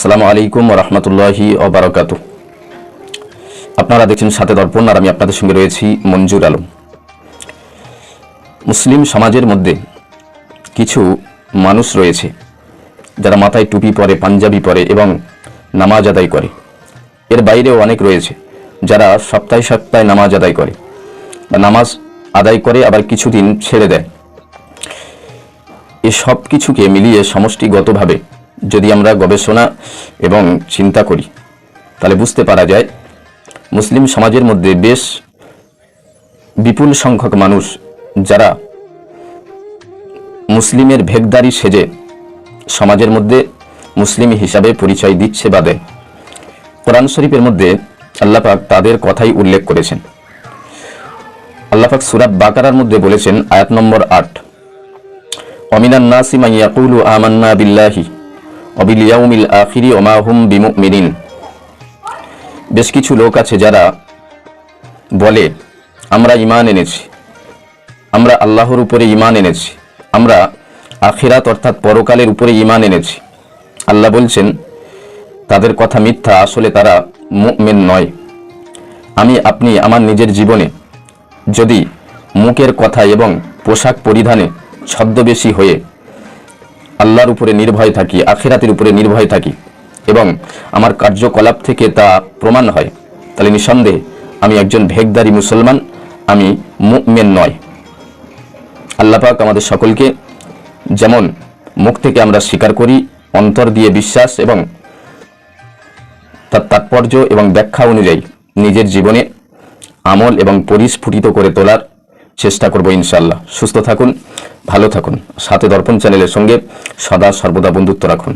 আসসালামু আলাইকুম রহমতুল্লাহি ওবরাকাতু আপনারা দেখছেন সাথে দর্পণ আর আমি আপনাদের সঙ্গে রয়েছি মঞ্জুর আলম। মুসলিম সমাজের মধ্যে কিছু মানুষ রয়েছে যারা মাথায় টুপি পরে, পাঞ্জাবি পরে এবং নামাজ আদায় করে। এর বাইরেও অনেক রয়েছে যারা সপ্তাহে সপ্তাহে নামাজ আদায় করে বা নামাজ আদায় করে আবার কিছুদিন ছেড়ে দেয়। এ সব কিছুকে মিলিয়ে সমষ্টিগতভাবে যদি আমরা গবেষণা এবং চিন্তা করি, তাহলে বুঝতে পারা যায় মুসলিম সমাজের মধ্যে বেশ বিপুল সংখ্যক মানুষ যারা মুসলিমের ভেগদারি সেজে সমাজের মধ্যে মুসলিম হিসাবে পরিচয় দিচ্ছে বা দেয়। কোরআন শরীফের মধ্যে আল্লাপাক তাদের কথাই উল্লেখ করেছেন। আল্লাপাক সুরাত বাকারার মধ্যে বলেছেন, আয়াত নম্বর আট অমিনান নাসি মাই আমান্না বিল্লাহি। অবিল ইয়াউমিল আখিরি ওমা হুম বিমুমিনিন। বেশ কিছু লোক আছে যারা বলে, আমরা ইমান এনেছি। আমরা আল্লাহর উপরে ইমান এনেছি। আমরা আখিরাত অর্থাৎ পরকালের উপরে ইমান এনেছি। আল্লাহ বলছেন, তাদের কথা মিথ্যা, আসলে তারা মুমিন নয়। আমি, আপনি আমার নিজের জীবনে যদি মুখের কথা এবং পোশাক পরিধানে ছদ্মবেশী হয়ে আল্লাহর উপরে নির্ভয় থাকি, আখেরাতের উপরে নির্ভয় থাকি এবং আমার কার্যকলাপ থেকে তা প্রমাণ হয়। তাহলে নিঃসন্দেহে আমি একজন ভেগদারি মুসলমান, আমি মুমেন নয় আল্লাপাক আমাদের সকলকে যেমন মুখ থেকে আমরা স্বীকার করি, অন্তর দিয়ে বিশ্বাস এবং তার তাৎপর্য এবং ব্যাখ্যা অনুযায়ী নিজের জীবনে আমল এবং পরিস্ফুটিত করে তোলার চেষ্টা করব ইনশাল্লাহ সুস্থ থাকুন, ভালো থাকুন। সাথে দর্পণ চ্যানেলের সঙ্গে সদা সর্বদা বন্ধুত্ব রাখুন।